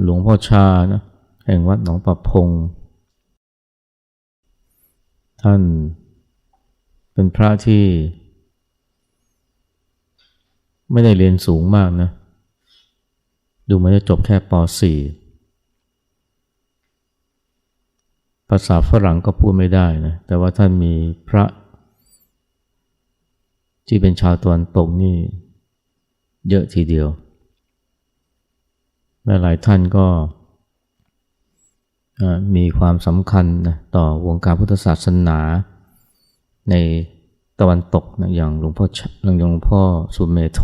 หลวงพ่อชานะแห่งวัดหนองประพง ท่านเป็นพระที่ ไม่ได้เรียนสูงมากนะ ดูเหมือนจะจบแค่ป .4 ภาษาฝรั่งก็พูดไม่ได้นะ แต่ว่าท่านมีพระ ที่เป็นชาวตะวันตกนี่ เยอะทีเดียว และหลายท่านก็มีความสำคัญนะต่อวงการพุทธศาสนาในตะวันตกนะอย่างหลวงพ่อหลวงพ่อสุเมโท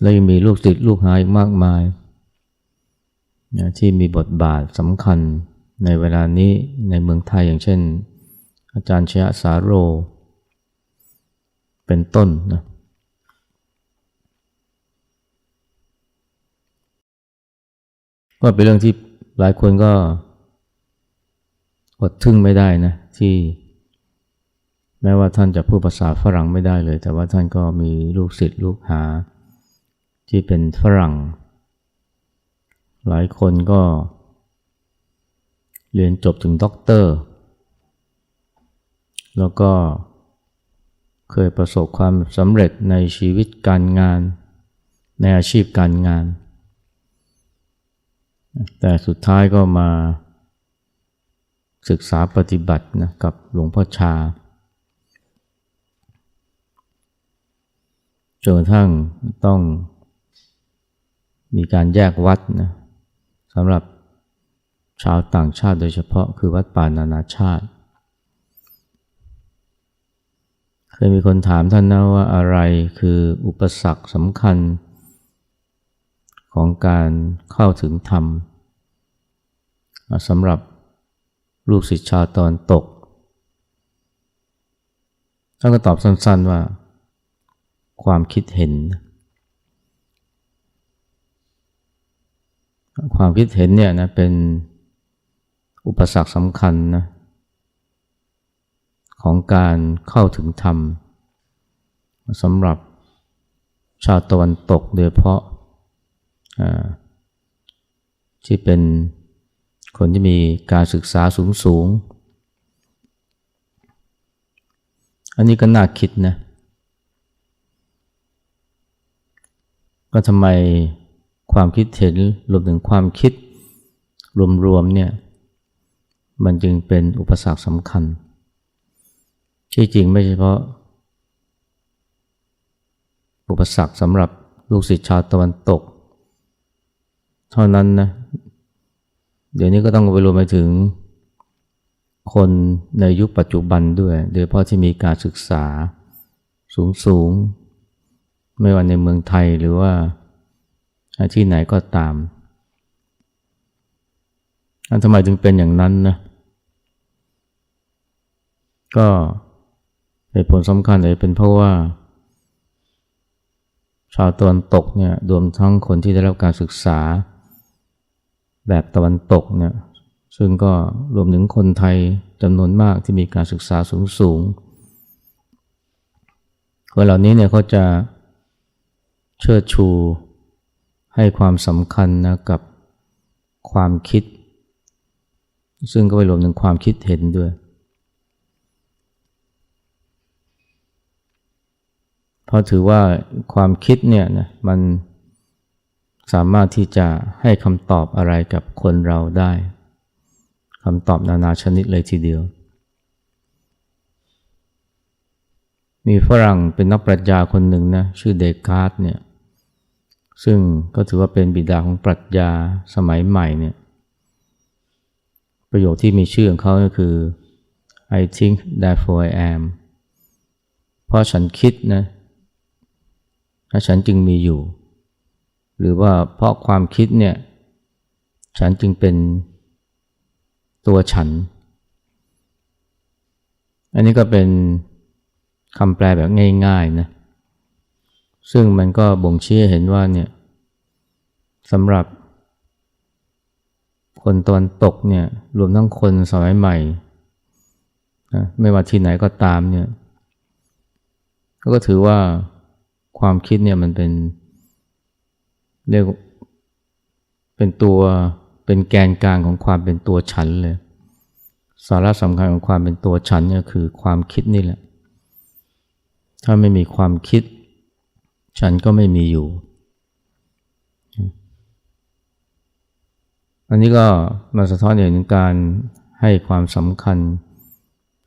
และยังมีลูกศิษย์ลูกหาอีกมากมายนะที่มีบทบาทสำคัญในเวลานี้ในเมืองไทยอย่างเช่น อาจารย์ชยสาโร เป็นต้นนะ ก็เป็นเรื่องที่หลายคนก็อดทึ่งไม่ได้นะที่ แม้ว่าท่านจะพูดภาษาฝรั่งไม่ได้เลย แต่ว่าท่านก็มีลูกศิษย์ลูกหา ที่เป็นฝรั่ง หลายคนก็ เรียนจบถึงด็อกเตอร์ แล้วก็เคยประสบความสำเร็จในชีวิตการงาน ในอาชีพการงาน แต่สุดท้ายก็มาศึกษาปฏิบัตินะกับหลวงพ่อชาจนกระทั่งต้องมีการแยกวัดนะสำหรับชาวต่างชาติโดยเฉพาะคือวัดป่านานาชาติ เคยมีคนถามท่านนะว่าอะไรคืออุปสรรคสำคัญของการเข้าถึงธรรม สำหรับลูกศิษย์ชาวตอนตก ท่านก็ตอบสั้นๆว่า ความคิดเห็น ความคิดเห็นเนี่ยนะเป็นอุปสรรคสำคัญนะของการเข้าถึงธรรมสำหรับชาวตะวันตกโดยเพราะที่เป็น คนที่มีการศึกษาสูงสูง อันนี้ก็น่าคิดนะก็ทำไมความคิดเห็นรวมถึงความคิดรวมๆเนี่ยมันจึงเป็นอุปสรรคสำคัญ ที่จริงไม่เฉพาะ อุปสรรคสำหรับลูกศิษย์ชาวตะวันตก เท่านั้นนะ เดี๋ยวนี้ก็ต้องไปรวมไปถึงคนในยุคปัจจุบันด้วย โดยเฉพาะที่มีการศึกษาสูงสูง ไม่ว่าในเมืองไทยหรือว่าที่ไหนก็ตามอันทำไมจึงเป็นอย่างนั้นนะ ก็เหตุผลสำคัญเลยเป็นเพราะว่า ชาวตะวันตกเนี่ยรวมทั้งคนที่ได้รับการศึกษา แบบตะวันตกเนี่ยซึ่งก็รวมถึงคนไทยจำนวนมากที่มีการศึกษาสูงสูงคนเหล่านี้เนี่ยเขาจะเชิดชูให้ความสำคัญนะกับความคิด ซึ่งก็ไปรวมถึงความคิดเห็นด้วย เพราะถือว่าความคิดเนี่ยนะมัน สามารถที่จะให้คำตอบอะไรกับคนเราได้คำตอบนานาชนิดเลยทีเดียว มีฝรั่งเป็นนักปรัชญาคนหนึ่งนะชื่อเดคาร์ตเนี่ยซึ่งก็ถือว่าเป็นบิดาของปรัชญาสมัยใหม่เนี่ยประโยคที่มีชื่อของเขาก็คือ I think therefore I am เพราะฉันคิดนะฉันจึงมีอยู่ หรือว่าเพราะความคิดเนี่ยฉันจึงเป็นตัวฉัน อันนี้ก็เป็นคำแปลแบบง่ายๆนะซึ่งมันก็บ่งชี้เห็นว่าเนี่ยสำหรับ คนตะวันตกเนี่ยรวมทั้งคนสมัยใหม่นะไม่ว่าที่ไหนก็ตามเนี่ยก็ถือว่าความคิดเนี่ยมันเป็น เรียกเป็นตัวเป็นแกนกลางของความเป็นตัวฉันเลย สาระสำคัญของความเป็นตัวฉันก็คือความคิดนี่แหละ ถ้าไม่มีความคิด ฉันก็ไม่มีอยู่ อันนี้ก็มาสะท้อนเห็นถึงการให้ความสำคัญ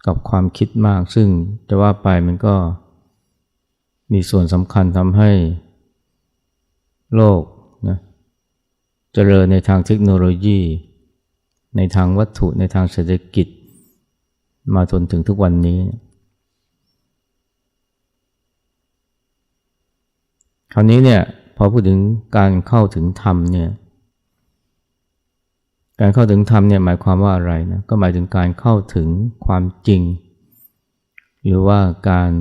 กับความคิดมาก ซึ่งจะว่าไปมันก็มีส่วนสำคัญทำให้โลก เจริญในทางเทคโนโลยี ในทางวัตถุในทางเศรษฐกิจ มาจนถึงทุกวันนี้ คราวนี้เนี่ยพอพูดถึงการเข้าถึงธรรมเนี่ยการเข้าถึงธรรมเนี่ยหมายความว่าอะไรนะก็หมายถึงการเข้าถึงความจริง หรือว่าการ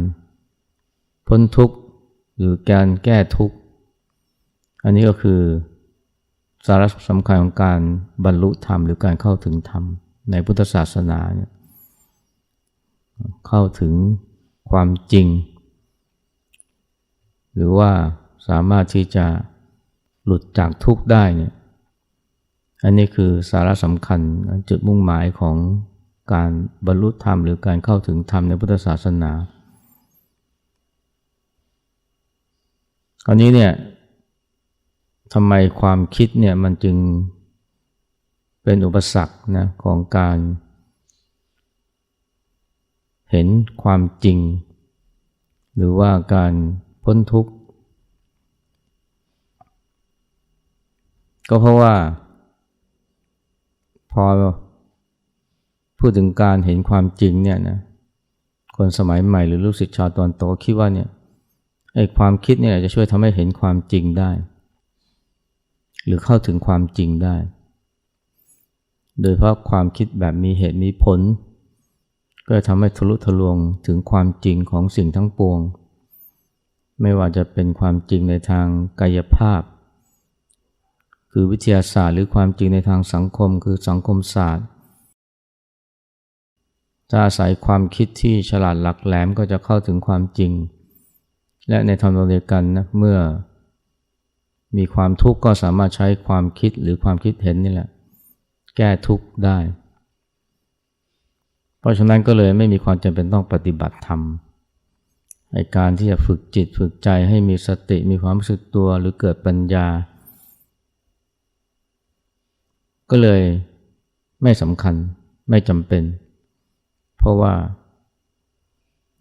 พ้นทุกข์หรือการแก้ทุกข์อันนี้ก็คือ สาระสำคัญของการบรรลุธรรมหรือการเข้าถึงธรรม ในพุทธศาสนาเนี่ยเข้าถึงความจริง หรือว่าสามารถที่จะหลุดจากทุกข์ได้เนี่ยอันนี้คือสาระสำคัญจุดมุ่งหมายของการบรรลุธรรมหรือการเข้าถึงธรรมในพุทธศาสนา คราวนี้เนี่ย ทำไมความคิดเนี่ยมันจึงเป็นอุปสรรคนะของการ เห็นความจริง หรือว่าการพ้นทุกข์ ก็เพราะว่า พอพูดถึงการเห็นความจริงเนี่ยนะคนสมัยใหม่หรือลูกศิษย์ชาวตอนโตคิดว่าเนี่ยไอ้ความคิดเนี่ยจะช่วยทำให้เห็นความจริงได้ หรือเข้าถึงความจริงได้ โดยเพราะความคิดแบบมีเหตุมีผล ก็ทำให้ทะลุทะลวงถึงความจริงของสิ่งทั้งปวง ไม่ว่าจะเป็นความจริงในทางกายภาพ คือวิทยาศาสตร์หรือความจริงในทางสังคมคือสังคมศาสตร์ถ้าอาศัยความคิดที่ฉลาดหลักแหลมก็จะเข้าถึงความจริง และในทางเดียวกันนะเมื่อ มีความทุกข์ก็สามารถใช้ความคิดหรือความคิดเห็นนี่แหละ แก้ทุกข์ได้ เพราะฉะนั้นก็เลยไม่มีความจำเป็นต้องปฏิบัติธรรมในการที่จะฝึกจิตฝึกใจให้มีสติมีความรู้สึกตัวหรือเกิดปัญญา ก็เลยไม่สำคัญไม่จำเป็น เพราะว่า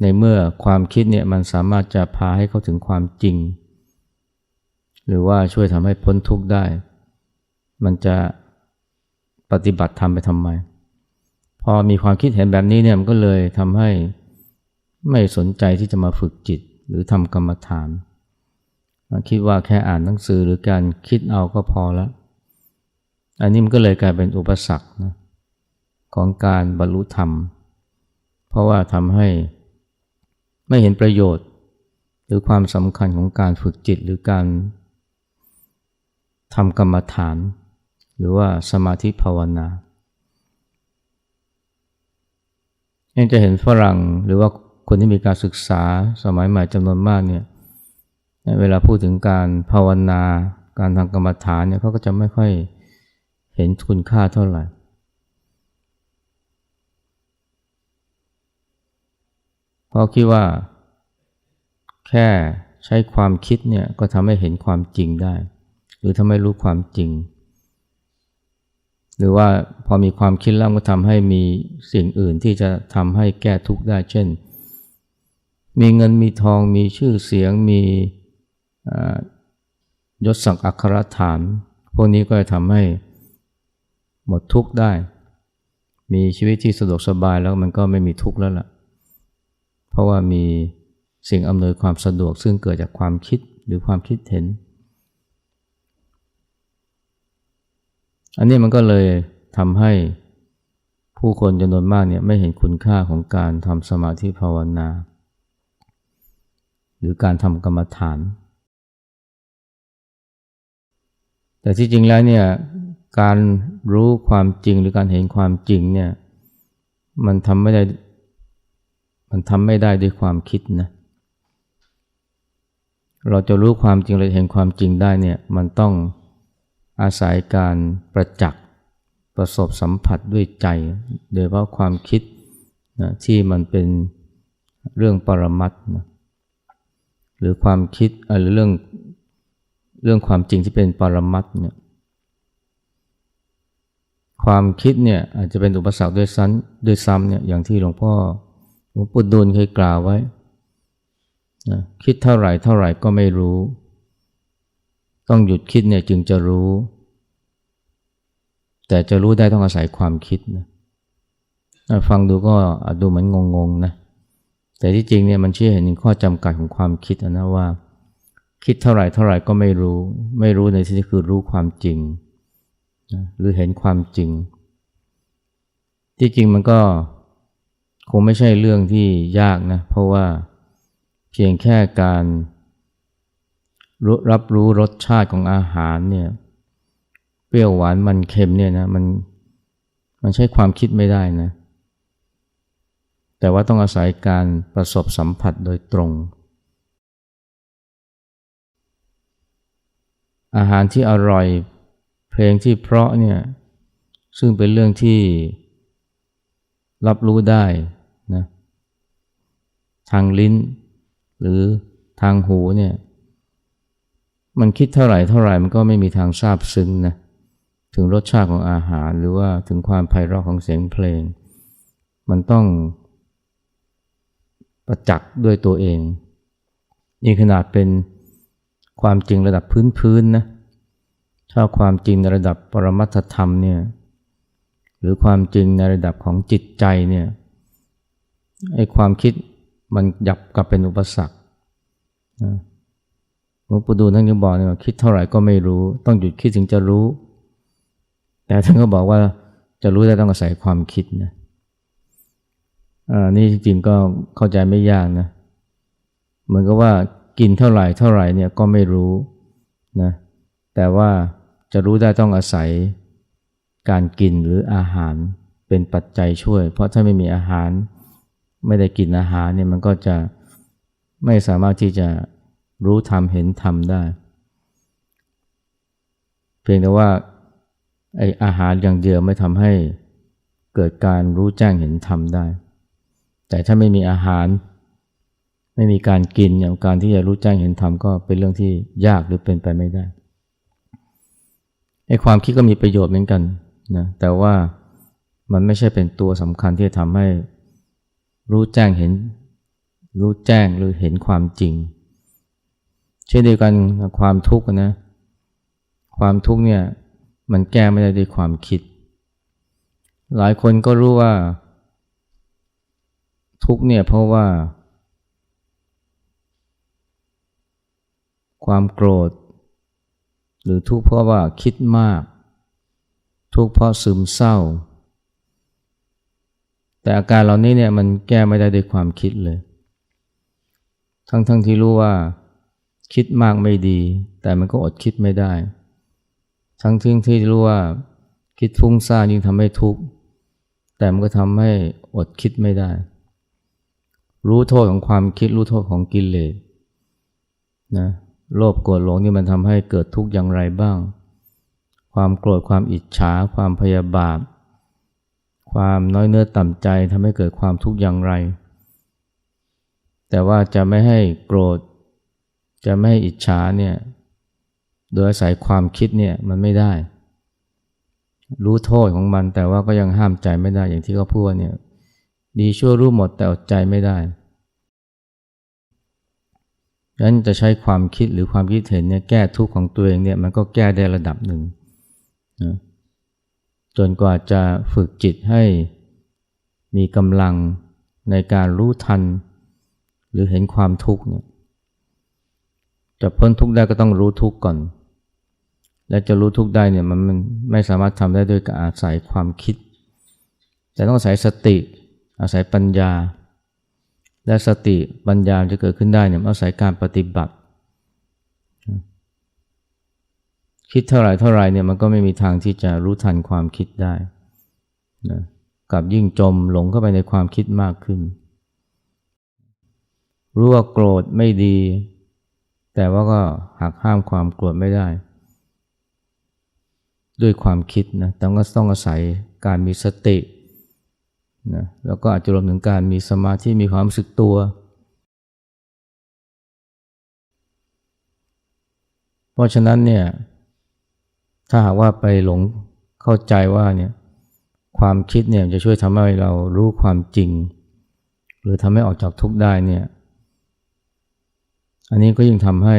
ในเมื่อความคิดเนี่ยมันสามารถจะพาให้เข้าถึงความจริง หรือว่าช่วยทำให้พ้นทุกข์ได้ มันจะปฏิบัติทำไปทำไม พอมีความคิดเห็นแบบนี้เนี่ยมันก็เลยทำให้ไม่สนใจที่จะมาฝึกจิตหรือทำกรรมฐาน คิดว่าแค่อ่านหนังสือหรือการคิดเอาก็พอแล้วอันนี้มันก็เลยกลายเป็นอุปสรรคนะของการบรรลุธรรม เพราะว่าทำให้ไม่เห็นประโยชน์ หรือความสำคัญของการฝึกจิตหรือการ ทำกรรมฐาน หรือว่าสมาธิภาวนายังจะเห็นฝรั่งหรือว่าคนที่มีการศึกษาสมัยใหม่จำนวนมากเนี่ยเวลาพูดถึงการภาวนา การทำกรรมฐานเนี่ยเขาก็จะไม่ค่อยเห็นคุณค่าเท่าไหร่ เพราะคิดว่า แค่ใช้ความคิดเนี่ยก็ทำให้เห็นความจริงได้ หรือทำให้รู้ความจริง หรือว่าพอมีความคิดแล้วก็ทำให้มีสิ่งอื่นที่จะทำให้แก้ทุกข์ได้ เช่น มีเงินมีทองมีชื่อเสียงมียศศักดิ์อัครฐาน พวกนี้ก็จะทำให้หมดทุกข์ได้ มีชีวิตที่สะดวกสบายแล้วมันก็ไม่มีทุกข์แล้วล่ะ เพราะว่ามีสิ่งอำนวยความสะดวกซึ่งเกิดจากความคิดหรือความคิดเห็น อันนี้มันก็เลยทำให้ผู้คนจำนวนมากเนี่ยไม่เห็นคุณค่าของการทำสมาธิภาวนา หรือการทำกรรมฐาน แต่ที่จริงแล้วเนี่ยการรู้ความจริงหรือการเห็นความจริงเนี่ยมันทำไม่ได้มันทำไม่ได้ด้วยความคิดนะ เราจะรู้ความจริงเราจะเห็นความจริงได้เนี่ยมันต้อง อาศัยการประจักษ์ประสบสัมผัสด้วยใจ โดยเพราะความคิดนะที่มันเป็นเรื่องปรมัตนะหรือความคิดหรือเรื่องเรื่องความจริงที่เป็นปรมัตเนี่ยความคิดเนี่ยอาจจะเป็นอุปสรรคด้วยซ้ำด้วยซ้ำเนี่ยอย่างที่หลวงพ่อหลวงปู่ดูลเคยกล่าวไว้นะคิดเท่าไหร่เท่าไหร่ก็ไม่รู้ ต้องหยุดคิดเนี่ยจึงจะรู้ แต่จะรู้ได้ต้องอาศัยความคิดนะฟังดูก็ดูเหมือนงงๆนะแต่ที่จริงเนี่ยมันเชื่อเห็นข้อจำกัดของความคิดนะว่า คิดเท่าไหร่เท่าไหร่ก็ไม่รู้ ไม่รู้ในที่นี้คือรู้ความจริงนะหรือเห็นความจริง ที่จริงมันก็คงไม่ใช่เรื่องที่ยากนะเพราะว่าเพียงแค่การ รับรู้รสชาติของอาหารเนี่ยเปรี้ยวหวานมันเค็มเนี่ยนะมันมันใช้ความคิดไม่ได้นะ แต่ว่าต้องอาศัยการประสบสัมผัสโดยตรง อาหารที่อร่อยเพลงที่เพราะเนี่ยซึ่งเป็นเรื่องที่รับรู้ได้นะทางลิ้น หรือทางหูเนี่ย มันคิดเท่าไหร่เท่าไหร่มันก็ไม่มีทางทราบซึ้งนะถึงรสชาติของอาหารหรือว่าถึงความไพเราะของเสียงเพลง มันต้องประจักษ์ด้วยตัวเองนี่ขนาดเป็นความจริงระดับพื้นๆนะถ้าความจริงในระดับปรมัตถธรรมเนี่ยหรือความจริงในระดับของจิตใจเนี่ยไอ้ความคิดมันยับกลับเป็นอุปสรรค หลวงปู่ดูลท่านก็บอกเนี่ยคิดเท่าไหร่ก็ไม่รู้ ต้องหยุดคิดถึงจะรู้ แต่ท่านก็บอกว่าจะรู้ได้ต้องอาศัยความคิดนะอ่านี่จริงๆก็เข้าใจไม่ยากนะเหมือนกับว่ากินเท่าไหร่เท่าไหร่เนี่ยก็ไม่รู้นะแต่ว่าจะรู้ได้ต้องอาศัยการกินหรืออาหารเป็นปัจจัยช่วย เพราะถ้าไม่มีอาหารไม่ได้กินอาหารเนี่ยมันก็จะไม่สามารถที่จะ รู้ทำเห็นทำได้ เพียงแต่ว่าไออาหารอย่างเดียวไม่ทำให้เกิดการรู้แจ้งเห็นธรรมได้ แต่ถ้าไม่มีอาหาร ไม่มีการกินอย่างการที่จะรู้แจ้งเห็นธรรมก็เป็นเรื่องที่ยากหรือเป็นไปไม่ได้ไอ้ความคิดก็มีประโยชน์เหมือนกันนะแต่ว่ามันไม่ใช่เป็นตัวสำคัญที่จะทำให้รู้แจ้งเห็น รู้แจ้งหรือเห็นความจริง เช่นเดียวกันความทุกข์นะ ความทุกข์เนี่ยมันแก้ไม่ได้ด้วยความคิด หลายคนก็รู้ว่า ทุกข์เนี่ยเพราะว่า ความโกรธ หรือทุกข์เพราะว่าคิดมาก ทุกข์เพราะซึมเศร้า แต่อาการเหล่านี้เนี่ยมันแก้ไม่ได้ด้วยความคิดเลย ทั้งๆทที่รู้ว่า คิดมากไม่ดี แต่มันก็อดคิดไม่ได้ ทั้งที่ที่รู้ว่าคิดฟุ้งซ่านยิ่งทำให้ทุกข์แต่มันก็ทำให้อดคิดไม่ได้ รู้โทษของความคิดรู้โทษของกิเลสนะโลภโกรธหลงนี่มันทำให้เกิดทุกข์อย่างไรบ้าง ความโกรธความอิจฉา ความพยาบาท ความน้อยเนื้อต่ำใจทำให้เกิดความทุกข์อย่างไร แต่ว่าจะไม่ให้โกรธ จะไม่ให้อิจฉาเนี่ยโดยอาศัยความคิดเนี่ยมันไม่ได้ รู้โทษของมันแต่ว่าก็ยังห้ามใจไม่ได้อย่างที่เขาพูดเนี่ยดีชั่วรู้หมดแต่อดใจไม่ได้ดังนั้นจะใช้ความคิดหรือความคิดเห็นเนี่ยแก้ทุกข์ของตัวเองเนี่ยมันก็แก้ได้ระดับหนึ่งนะจนกว่าจะฝึกจิตให้มีกำลังในการรู้ทัน หรือเห็นความทุกข์เนี่ย จะพ้นทุกข์ได้ก็ต้องรู้ทุกข์ก่อน และจะรู้ทุกข์ได้เนี่ยมันไม่สามารถทำได้ด้วยการอาศัยความคิด แต่ต้องอาศัยสติอาศัยปัญญา และสติปัญญาจะเกิดขึ้นได้เนี่ยอาศัยการปฏิบัติ คิดเท่าไหร่เท่าไรเนี่ยมันก็ไม่มีทางที่จะรู้ทันความคิดได้นะกับยิ่งจมหลงเข้าไปในความคิดมากขึ้น รู้ว่าโกรธไม่ดี แต่ว่าก็หักห้ามความโกรธไม่ได้ ด้วยความคิดนะแต่ก็ต้องอาศัยการมีสตินะแล้วก็อาจจะรวมถึงการมีสมาธิมีความรู้สึกตัว เพราะฉะนั้นเนี่ยถ้าหากว่าไปหลงเข้าใจว่าเนี่ยความคิดเนี่ยจะช่วยทำให้เรารู้ความจริง หรือทำให้ออกจากทุกข์ได้เนี่ย อันนี้ก็ยิ่งทำให้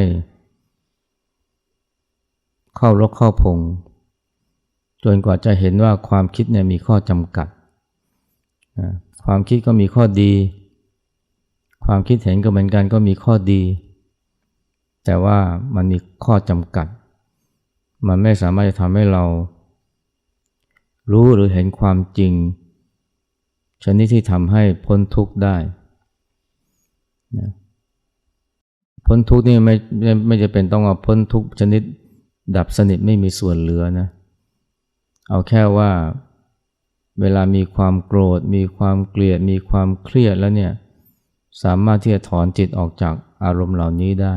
เข้ารกเข้าพงจนกว่าจะเห็นว่าความคิดเนี่ยมีข้อจำกัด ความคิดก็มีข้อดี ความคิดเห็นก็เหมือนกันก็มีข้อดี แต่ว่ามันมีข้อจำกัด มันไม่สามารถจะทำให้เรา รู้หรือเห็นความจริง ชนิดที่ทำให้พ้นทุกข์ได้นะ พ้นทุกข์นี่ไม่ไม่ไม่จะเป็นต้องเอาพ้นทุกข์ชนิด ดับสนิทไม่มีส่วนเหลือนะ เอาแค่ว่าเวลามีความโกรธ มีความเกลียด มีความเครียดแล้วเนี่ยสามารถที่จะถอนจิตออกจากอารมณ์เหล่านี้ได้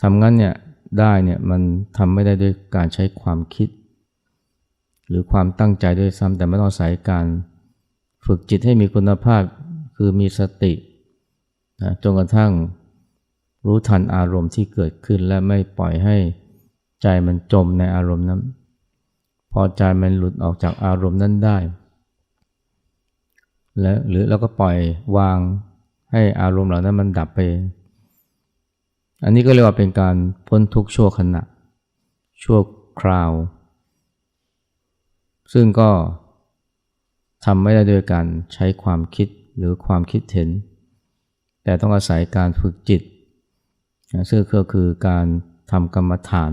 ทำงั้นเนี่ยได้เนี่ยมันทำไม่ได้ด้วยการใช้ความคิด หรือความตั้งใจด้วยซ้ำแต่ไม่ต้องอาศัยการ ฝึกจิตให้มีคุณภาพคือมีสติ นะจนกระทั่งรู้ทันอารมณ์ที่เกิดขึ้นและไม่ปล่อยให้ใจมันจมในอารมณ์นั้น พอใจมันหลุดออกจากอารมณ์นั้นได้ และหรือเราก็ปล่อยวางให้อารมณ์เหล่านั้นมันดับไป อันนี้ก็เรียกว่าเป็นการพ้นทุกข์ชั่วขณะ ชั่วคราว ซึ่งก็ทำไม่ได้ด้วยการใช้ความคิดหรือความคิดเห็น แต่ต้องอาศัยการฝึกจิตซึ่งก็คือการทำกรรมฐาน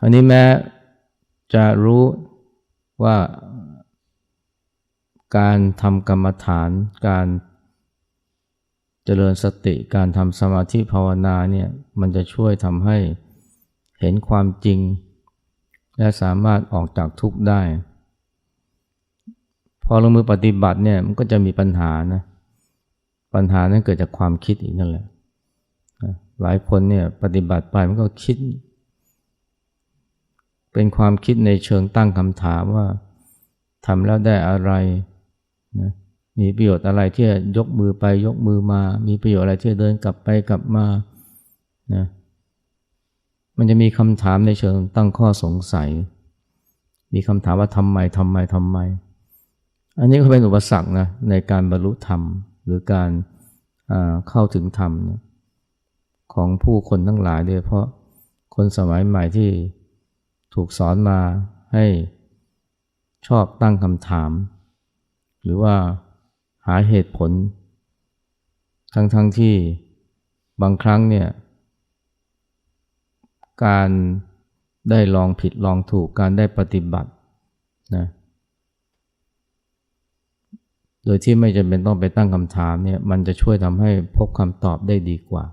อันนี้แม้จะรู้ว่าการทำกรรมฐาน การเจริญสติ การทำสมาธิภาวนาเนี่ยมันจะช่วยทำให้เห็นความจริง และสามารถออกจากทุกข์ได้ พอลงมือปฏิบัติเนี่ยมันก็จะมีปัญหานะ ปัญหานั้นเกิดจากความคิดอีกนั่นแหละ หลายคนเนี่ยปฏิบัติไปมันก็คิด เป็นความคิดในเชิงตั้งคำถามว่าทำแล้วได้อะไรนะมีประโยชน์อะไรที่จะยกมือไปยกมือมา มีประโยชน์อะไรที่จะเดินกลับไปกลับมานะมันจะมีคำถามในเชิงตั้งข้อสงสัย มีคำถามว่าทำไมทำไมทำไม อันนี้ก็เป็นอุปสรรคนะในการบรรลุธรรม หรือการเข้าถึงธรรมนะของผู้คนทั้งหลายโดยเพราะคนสมัยใหม่ที่ถูกสอนมาให้ชอบตั้งคำถาม หรือว่าหาเหตุผล ทั้งๆทที่บางครั้งเนี่ยการได้ลองผิดลองถูกการได้ปฏิบัตินะ โดยที่ไม่จำเป็นต้องไปตั้งคำถามเนี่ยมันจะช่วยทำให้พบคำตอบได้ดีกว่า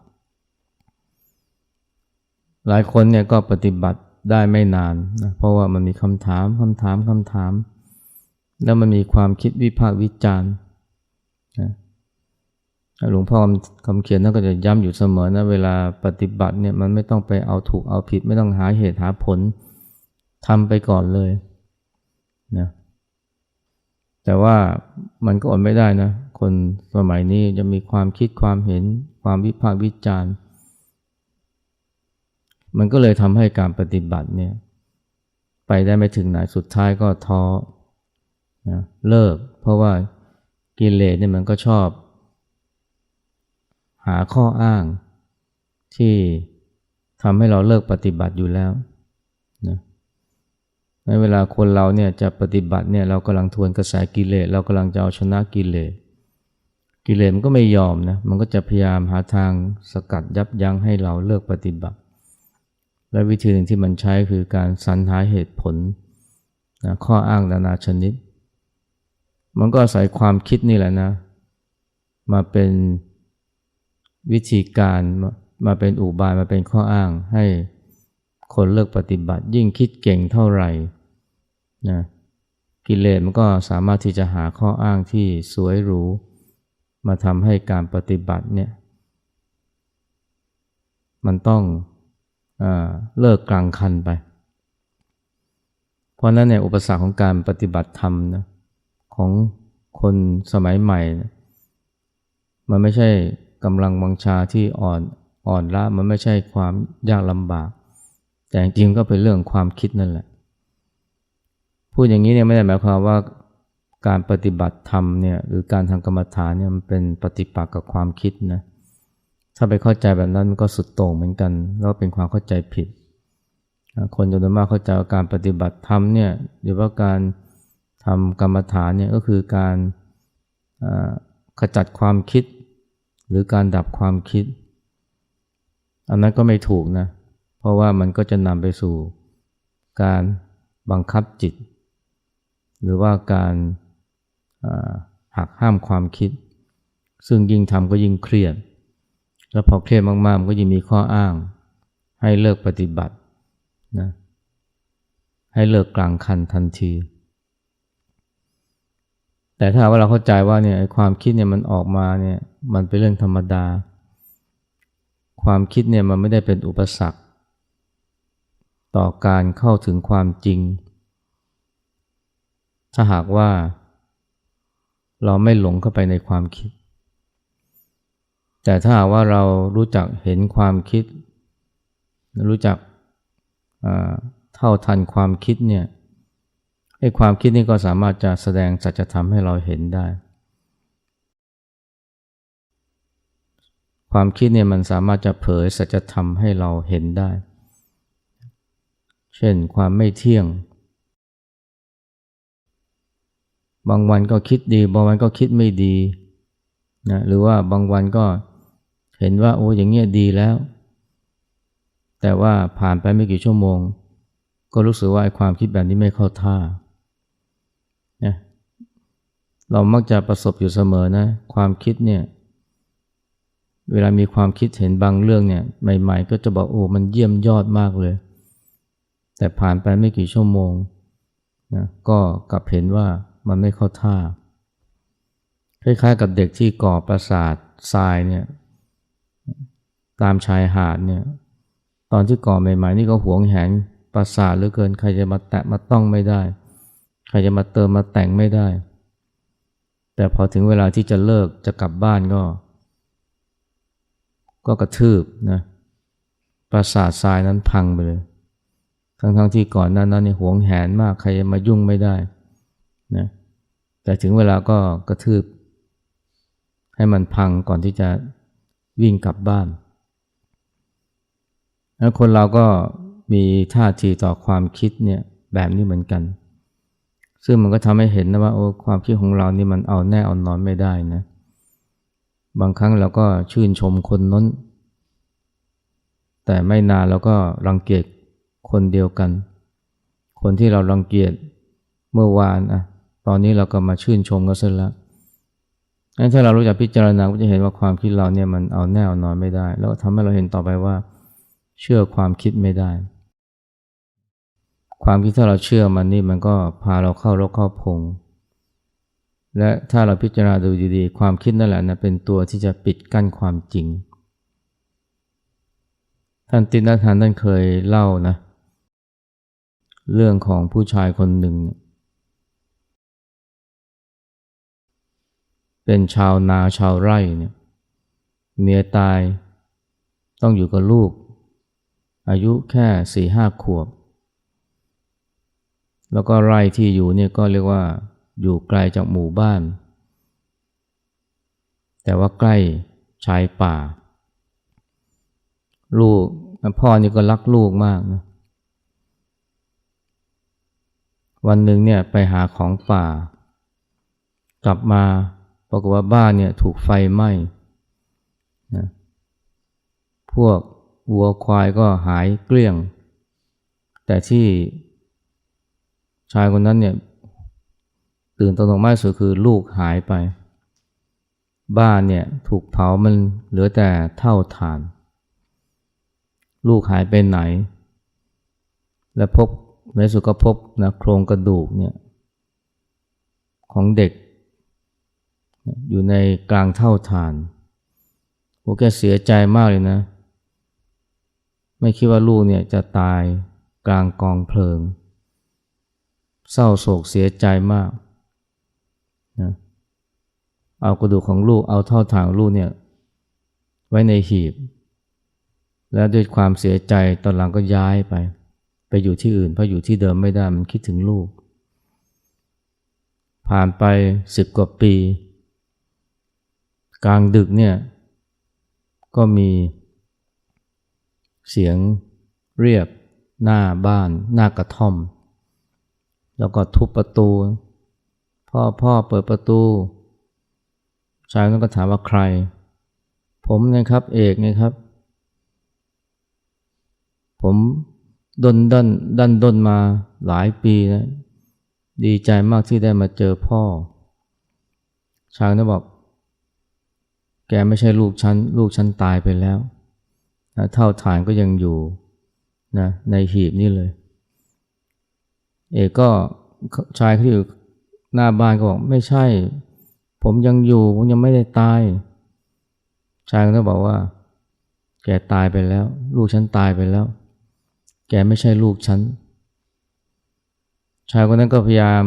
หลายคนเนี่ยก็ปฏิบัติได้ไม่นานนะเพราะว่ามันมีคำถามคำถามคำถาม แล้วมันมีความคิดวิพากษ์วิจารณ์นะหลวงพ่อคำเขียนนั่นก็จะย้ำอยู่เสมอนะเวลาปฏิบัติเนี่ยมันไม่ต้องไปเอาถูกเอาผิด ไม่ต้องหาเหตุหาผลทำไปก่อนเลยนะ แต่ว่ามันก็อดไม่ได้นะ คนสมัยนี้จะมีความคิดความเห็นความวิพากษ์วิจารณ์ มันก็เลยทำให้การปฏิบัติเนี่ยไปได้ไม่ถึงไหนสุดท้ายก็ท้อนะเลิก เพราะว่ากิเลสเนี่ยมันก็ชอบ หาข้ออ้างที่ทำให้เราเลิกปฏิบัติอยู่แล้ว เวลาคนเราเนี่ยจะปฏิบัติเนี่ยเรากำลังทวนกระแสกิเลสเรากำลังจะเอาชนะกิเลสกิเลสมันก็ไม่ยอมนะมันก็จะพยายามหาทางสกัดยับยั้งให้เราเลิกปฏิบัติ และวิธีหนึ่งที่มันใช้คือการสรรหาเหตุผลนะข้ออ้างนานาชนิด มันก็อาศัยความคิดนี่แหละนะ มาเป็นวิธีการมาเป็นอุบายมาเป็นข้ออ้างให้คนเลิกปฏิบัติ ยิ่งคิดเก่งเท่าไหร่ นะกิเลสมันก็สามารถที่จะหาข้ออ้างที่สวยหรู มาทำให้การปฏิบัติเนี่ยมันต้องเอเลิกกลางคันไป เพราะนั้นเนี่ยอุปสรรคของการปฏิบัติธรรมนะของคนสมัยใหม่นะมันไม่ใช่กำลังวังชาที่อ่อนอ่อนล้ามันไม่ใช่ความยากลำบาก แต่จริงก็เป็นเรื่องความคิดนั่นแหละ พูดอย่างนี้เนี่ยไม่ได้หมายความว่าการปฏิบัติธรรมเนี่ยหรือการทำกรรมฐานเนี่ยมันเป็นปฏิปักษ์กับความคิดนะถ้าไปเข้าใจแบบนั้นก็สุดโต่งเหมือนกัน แล้วเป็นความเข้าใจผิด คนจำนวนมากเข้าใจว่าการปฏิบัติธรรมเนี่ยหรือว่าการทำกรรมฐานเนี่ยก็คือการขจัดความคิด หรือการดับความคิด อันนั้นก็ไม่ถูกนะเพราะว่ามันก็จะนำไปสู่การบังคับจิต หรือว่าการหักห้ามความคิด ซึ่งยิ่งทำก็ยิ่งเครียด แล้วพอเครียดมากๆมันก็ยิ่งมีข้ออ้าง ให้เลิกปฏิบัตินะให้เลิกกลางคันทันที แต่ถ้าว่าเราเข้าใจว่าเนี่ยความคิดเนี่ยมันออกมาเนี่ยมันเป็นเรื่องธรรมดา ความคิดเนี่ยมันไม่ได้เป็นอุปสรรค ต่อการเข้าถึงความจริง ถ้าหากว่า เราไม่หลงเข้าไปในความคิด แต่ถ้าหากว่าเรารู้จักเห็นความคิด รู้จักเท่าทันความคิดเนี่ยไอ้ความคิดนี่ก็สามารถจะแสดงสัจธรรมให้เราเห็นได้ ความคิดเนี่ยมันสามารถจะเผยสัจธรรมให้เราเห็นได้ เช่นความไม่เที่ยง บางวันก็คิดดี บางวันก็คิดไม่ดีนะหรือว่าบางวันก็เห็นว่าโอ้อย่างเงี้ยดีแล้ว แต่ว่าผ่านไปไม่กี่ชั่วโมง ก็รู้สึกว่าความคิดแบบนี้ไม่เข้าท่านะเรามักจะประสบอยู่เสมอนะ ความคิดเนี่ยเวลามีความคิดเห็นบางเรื่องเนี่ยใหม่ ๆ ก็จะบอกโอ้มันเยี่ยมยอดมากเลย แต่ผ่านไปไม่กี่ชั่วโมงนะก็กลับเห็นว่า มันไม่เข้าท่า คล้ายๆกับเด็กที่ก่อปราสาททรายเนี่ยตามชายหาดเนี่ยตอนที่ก่อใหม่ๆนี่ก็หวงแหนปราสาทเหลือเกิน ใครจะมาแตะมาต้องไม่ได้ ใครจะมาเติมมาแต่งไม่ได้ แต่พอถึงเวลาที่จะเลิกจะกลับบ้านก็ ก็กระทืบนะปราสาททรายนั้นพังไปเลย ทั้งๆทที่ก่อนนั้นนั้นนี่หวงแหนมากใครจะมายุ่งไม่ได้ นะแต่ถึงเวลาก็กระทืบ ให้มันพังก่อนที่จะวิ่งกลับบ้านแล้วคนเราก็มีท่าทีต่อความคิดเนี่ยแบบนี้เหมือนกัน ซึ่งมันก็ทำให้เห็นนะว่าโอ้ความคิดของเรานี่มันเอาแน่เอานอนไม่ได้นะ บางครั้งเราก็ชื่นชมคนน้น แต่ไม่นานเราก็รังเกียจคนเดียวกัน คนที่เรารังเกียจเมื่อวานอะ ตอนนี้เราก็มาชื่นชมกันซะแล้วงั้นถ้าเรารู้จักพิจารณาก็จะเห็นว่าความคิดเราเนี่ยมันเอาแน่เอานอนไม่ได้ แล้วทำให้เราเห็นต่อไปว่า เชื่อความคิดไม่ได้ ความคิดถ้าเราเชื่อมันนี่มันก็พาเราเข้ารกเข้าพง และถ้าเราพิจารณาดูดีๆ ความคิดนั่นแหละนะเป็นตัวที่จะปิดกั้นความจริง ท่านตินนัทานท่านเคยเล่านะ เรื่องของผู้ชายคนหนึ่ง เป็นชาวนาชาวไร่เนี่ยเมียตายต้องอยู่กับลูก อายุแค่สี่ห้าขวบ แล้วก็ไร่ที่อยู่เนี่ยก็เรียกว่าอยู่ไกลจากหมู่บ้าน แต่ว่าใกล้ชายป่า ลูกพ่อนี่ก็รักลูกมากนะวันหนึ่งเนี่ยไปหาของป่ากลับมา ปรากฏว่าบ้านเนี่ยถูกไฟไหม้นะพวกวัวควายก็หายเกลี้ยง แต่ที่ชายคนนั้นเนี่ยตื่นตระหนกมากสุดคือลูกหายไป บ้านเนี่ยถูกเผามันเหลือแต่เท่าฐาน ลูกหายไปไหน และพบในสุดก็พบนะโครงกระดูกเนี่ยของเด็ก อยู่ในกลางเท่าฐานโอ้แกเสียใจมากเลยนะ ไม่คิดว่าลูกเนี่ยจะตายกลางกองเพลิง เศร้าโศกเสียใจมากนะเอากระดูกของลูกเอาเท่าฐานลูกเนี่ยไว้ในหีบ แล้วด้วยความเสียใจตอนหลังก็ย้ายไป ไปอยู่ที่อื่น เพราะอยู่ที่เดิมไม่ได้มันคิดถึงลูก ผ่านไปสิบกว่าปี กลางดึกเนี่ยก็มีเสียงเรียกหน้าบ้าน หน้ากระท่อม แล้วก็ทุบประตู พ่อพ่อเปิดประตูชายนั้นก็ถามว่าใคร ผมไงครับเอกไงครับ ผมดนดันดันดนมาหลายปีนะดีใจมากที่ได้มาเจอพ่อ ชายนั้นบอก แกไม่ใช่ลูกฉันลูกฉันตายไปแล้วนะเท่าฐานก็ยังอยู่นะในหีบนี่เลย เอกก็ชายที่อยู่หน้าบ้านก็บอกไม่ใช่ ผมยังอยู่ ผมยังไม่ได้ตาย ชายก็บอกว่า แกตายไปแล้ว ลูกฉันตายไปแล้ว แกไม่ใช่ลูกฉันชายคนนั้นก็พยายาม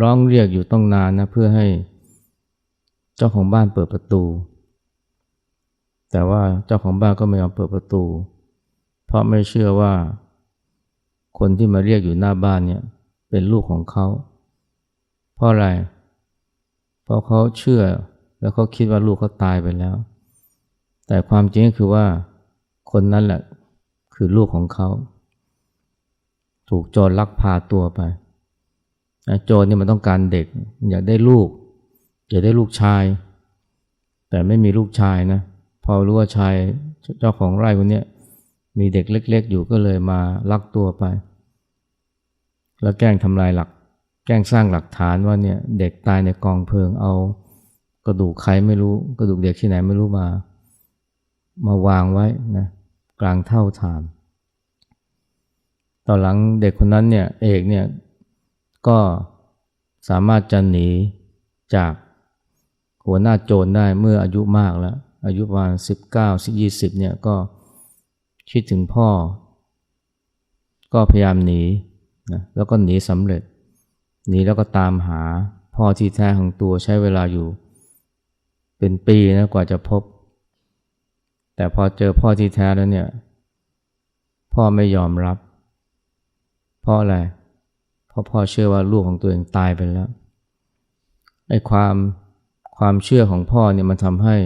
ร้องเรียกอยู่ต้องนานนะเพื่อให้เจ้าของบ้านเปิดประตู แต่ว่าเจ้าของบ้านก็ไม่ยอมเปิดประตู เพราะไม่เชื่อว่า คนที่มาเรียกอยู่หน้าบ้านเนี่ยเป็นลูกของเขา เพราะอะไร เพราะเขาเชื่อแล้วเขาคิดว่าลูกเขาตายไปแล้ว แต่ความจริงก็คือว่าคนนั้นแหละคือลูกของเขา ถูกโจรลักพาตัวไปโจรนี่มันต้องการเด็ก อยากได้ลูก อยากได้ลูกชาย แต่ไม่มีลูกชายนะ พอรู้ว่าชายเจ้าของไร่คนนี้มีเด็กเล็ก ๆ อยู่ก็เลยมาลักตัวไป แล้วแกล้งทำลายหลัก แกล้งสร้างหลักฐานว่าเนี่ยเด็กตายในกองเพลิงเอากระดูกใครไม่รู้กระดูกเด็กที่ไหนไม่รู้มา มาวางไว้นะกลางเท่าฐาน ต่อหลังเด็กคนนั้นเนี่ยเอกเนี่ยก็สามารถจะหนีจากหัวหน้าโจรได้เมื่ออายุมากแล้ว อายุประมาณสิบเก้าสิบยี่สิบเนี่ยก็คิดถึงพ่อ ก็พยายามหนีนะแล้วก็หนีสำเร็จ หนีแล้วก็ตามหาพ่อที่แท้ของตัวใช้เวลาอยู่ เป็นปีนะกว่าจะพบ แต่พอเจอพ่อที่แท้แล้วเนี่ย พ่อไม่ยอมรับ เพราะอะไรเพราะพ่อเชื่อว่าลูกของตัวเองตายไปแล้วไอ้ความความเชื่อของพ่อเนี่ยมันทำให้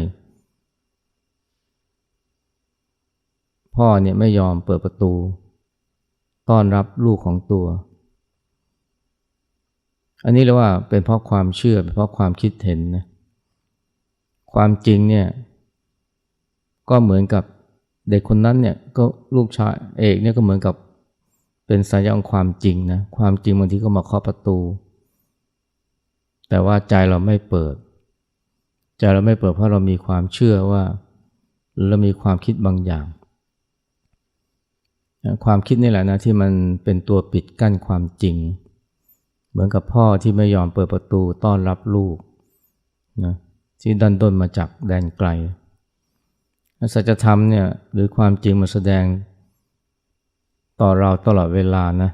พ่อเนี่ยไม่ยอมเปิดประตู ต้อนรับลูกของตัว อันนี้เรียกว่าเป็นเพราะความเชื่อ เป็นเพราะความคิดเห็นนะ ความจริงเนี่ย ก็เหมือนกับเด็กคนนั้นเนี่ยก็ลูกชายเอกเนี่ยก็เหมือนกับเป็นสัญญาณความจริงนะ ความจริงบางทีก็มาเคาะประตู แต่ว่าใจเราไม่เปิด ใจเราไม่เปิดเพราะเรามีความเชื่อว่าเรามีความคิดบางอย่าง ความคิดนี่แหละนะที่มันเป็นตัวปิดกั้นความจริง เหมือนกับพ่อที่ไม่ยอมเปิดประตูต้อนรับลูกนะที่ดันด้นมาจากแดนไกลสัจธรรมเนี่ยหรือความจริงมาแสดง ต่อเราตลอดเวลานะ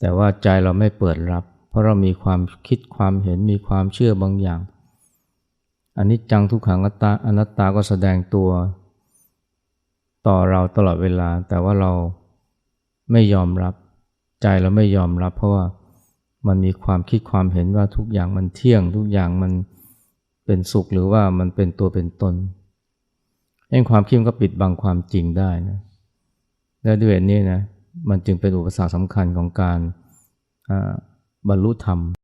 แต่ว่าใจเราไม่เปิดรับ เพราะเรามีความคิดความเห็นมีความเชื่อบางอย่างอันนี้จังทุกขังอนัตตาอนัตตาก็แสดงตัว ต่อเราตลอดเวลา แต่ว่าเราไม่ยอมรับ ใจเราไม่ยอมรับ เพราะว่ามันมีความคิดความเห็นว่าทุกอย่างมันเที่ยง ทุกอย่างมันเป็นสุขหรือว่ามันเป็นตัวเป็นตนเองความคิดมันก็ปิดบังความจริงได้นะและด้วยนี้นะมันจึงเป็นอุปสรรคสำคัญของการบรรลุธรรม